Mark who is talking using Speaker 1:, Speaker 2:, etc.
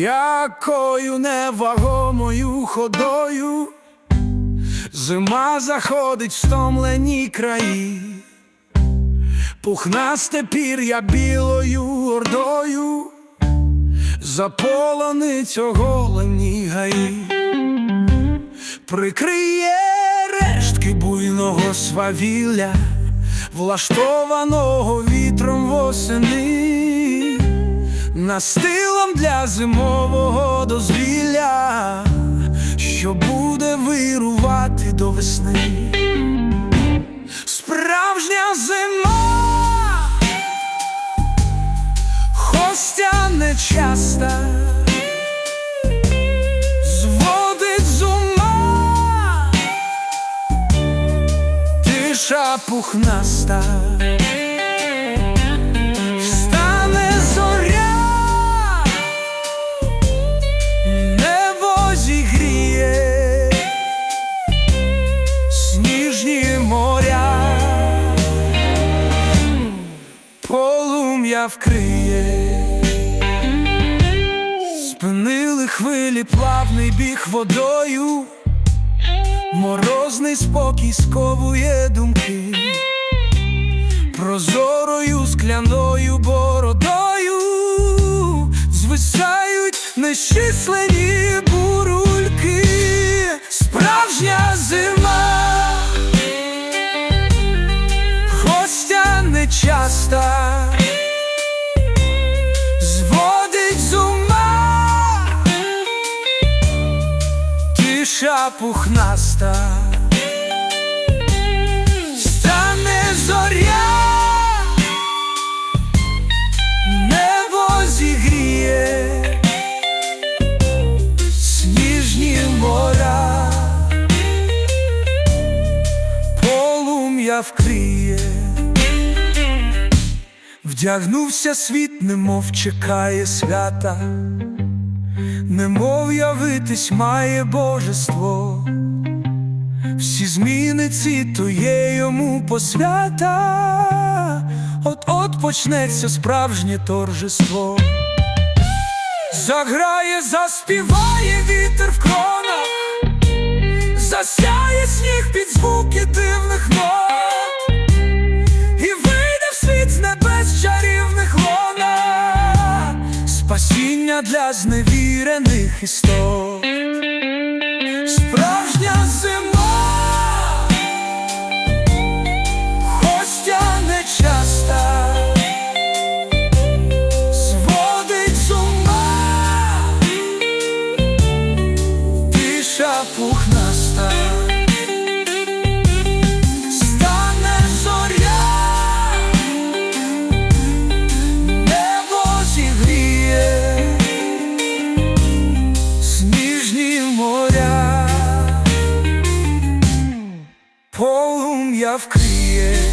Speaker 1: М'якою невагомою ходою, зима заходить в стомлені краї, пухнасте пір'я білою ордою, заполонить оголені гаї, прикриє рештки буйного свавілля, влаштованого вітром восени настилом для зимового дозвілля, що буде вирувати до весни. Справжня зима, хостя нечаста, зводить з ума, тиша пухнаста. Вкриє, спинили хвилі плавний біг водою, морозний спокій сковує думки. Прозорою скляною бородою звисають нещислені бурульки, справжня зима, тиша пухнаста. Стане зоря, небо зігріє, сніжні моря, полум'я вкриє, вдягнувся світ, немов чекає свята, немов явитись має божество. Всі зміни ці то є йому посвята, от-от почнеться справжнє торжество. Заграє, заспіває вітер в кронах, засяє сніг під звуки дивних нот, і вийде в світ з небес чарівних лона, спасіння для зневірених істот. полум'я вкриє.